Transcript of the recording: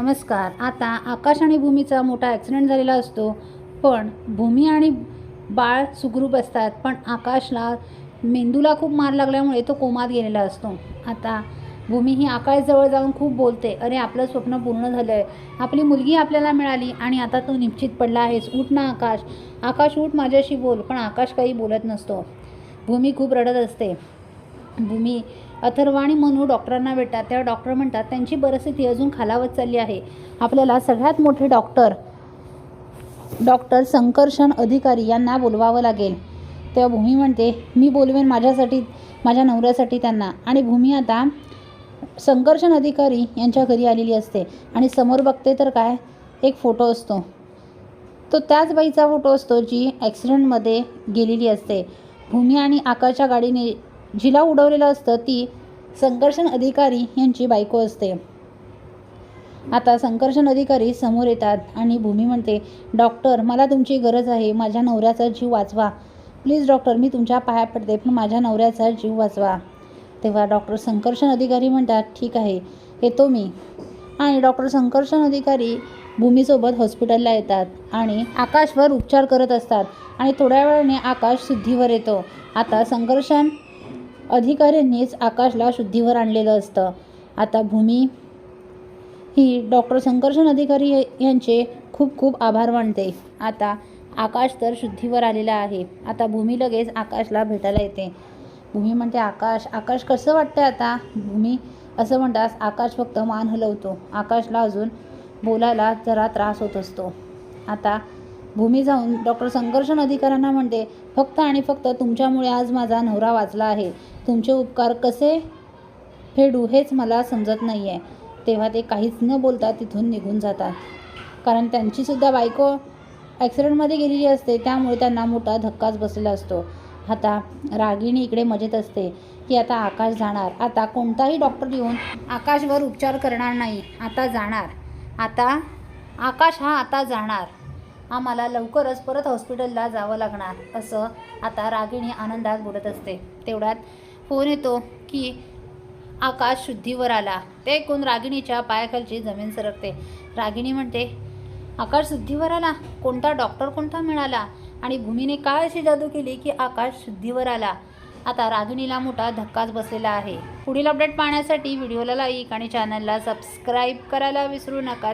नमस्कार. आता आकाश आणि भूमीचा मोठा ॲक्सिडेंट झालेला असतो. पण भूमी आणि बाळ सुखरूप असतात. पण आकाशला मेंदूला खूप मार लागल्यामुळे तो कोमात गेलेला असतो. आता भूमी ही आकाशजवळ जाऊन खूप बोलते. अरे आपलं स्वप्न पूर्ण झालं आहे आपली मुलगी आपल्याला मिळाली आणि आता तू निश्चित पडला आहेस. उठ ना आकाश. आकाश उठ माझ्याशी बोल. पण आकाश काही बोलत नसतो. भूमी खूप रडत असते. भूमी अथर्व आणि मनू डॉक्टरांना भेटतात. त्या डॉक्टर म्हणतात त्यांची परिस्थिती अजून खालावत चालली आहे. आपल्याला सगळ्यात मोठे डॉक्टर डॉक्टर संकर्षण अधिकारी यांना बोलवावं लागेल. तेव्हा भूमी म्हणते मी बोलवेन माझ्यासाठी माझ्या नवऱ्यासाठी त्यांना. आणि भूमी आता संकर्षण अधिकारी यांच्या घरी आलेली असते. आणि समोर बघते तर काय एक फोटो असतो. तो त्याच बाईचा फोटो असतो जी ॲक्सिडेंटमध्ये गेलेली असते. भूमी आणि आकाशच्या गाडीने जिला उडवलेलं असतं ती संकर्षण अधिकारी यांची बायको असते. आता संकर्षण अधिकारी समोर येतात आणि भूमी म्हणते डॉक्टर मला तुमची गरज आहे. माझ्या नवऱ्याचा जीव वाचवा. प्लीज डॉक्टर मी तुमच्या पाया पडते पण माझ्या नवऱ्याचा जीव वाचवा. तेव्हा डॉक्टर संकर्षण अधिकारी म्हणतात ठीक आहे येतो मी. आणि डॉक्टर संकर्षण अधिकारी भूमीसोबत हॉस्पिटलला येतात आणि आकाशवर उपचार करत असतात. आणि थोड्या वेळाने आकाश सिद्धीवर येतो. आता संकर्षण अधिकाऱ्यांनीच आकाशला शुद्धीवर आणलेलं असतं. आता भूमी ही डॉक्टर संकर्षण अधिकारी यांचे खूप खूप आभार मानते. आता आकाश तर शुद्धीवर आलेला आहे. आता भूमी लगेच आकाशला भेटायला येते. भूमी म्हणते आकाश आकाश कसं वाटतं आता? भूमी असं म्हणतास आकाश फक्त मान हलवतो. आकाशला अजून बोलायला जरा त्रास होत असतो. आता भूमी जाऊन डॉक्टर संघर्षण अधिकाऱ्यांना म्हणते फक्त आणि फक्त तुमच्यामुळे आज माझा नवरा वाचला आहे. तुमचे उपकार कसे फेडू हेच मला समजत नाही आहे तेव्हा ते काहीच न बोलता तिथून निघून जातात. कारण त्यांचीसुद्धा बायको ॲक्सिडेंटमध्ये गेलेली असते त्यामुळे त्यांना मोठा धक्काच बसलेला असतो. आता रागिणी इकडे मजेत असते की आता आकाश जाणार. आता कोणताही डॉक्टर येऊन आकाशवर उपचार करणार नाही. आता जाणार. आता आकाश हा आता जाणार. आम्हाला लवकरच परत हॉस्पिटलला जावं लागणार असं आता रागिणी आनंदात बोलत असते. तेवढ्यात फोन येतो की आकाश शुद्धीवर आला. ते ऐकून रागिणीच्या पायाखालची जमीन सरकते. रागिणी म्हणते आकाश शुद्धीवर आला? कोणता डॉक्टर कोणता मिळाला? आणि भूमीने काय अशी जादू केली की आकाश शुद्धीवर आला? आता रागिणीला मोठा धक्काच बसलेला आहे. पुढील अपडेट पाहण्यासाठी व्हिडिओला लाईक आणि चॅनलला सबस्क्राईब करायला विसरू नका.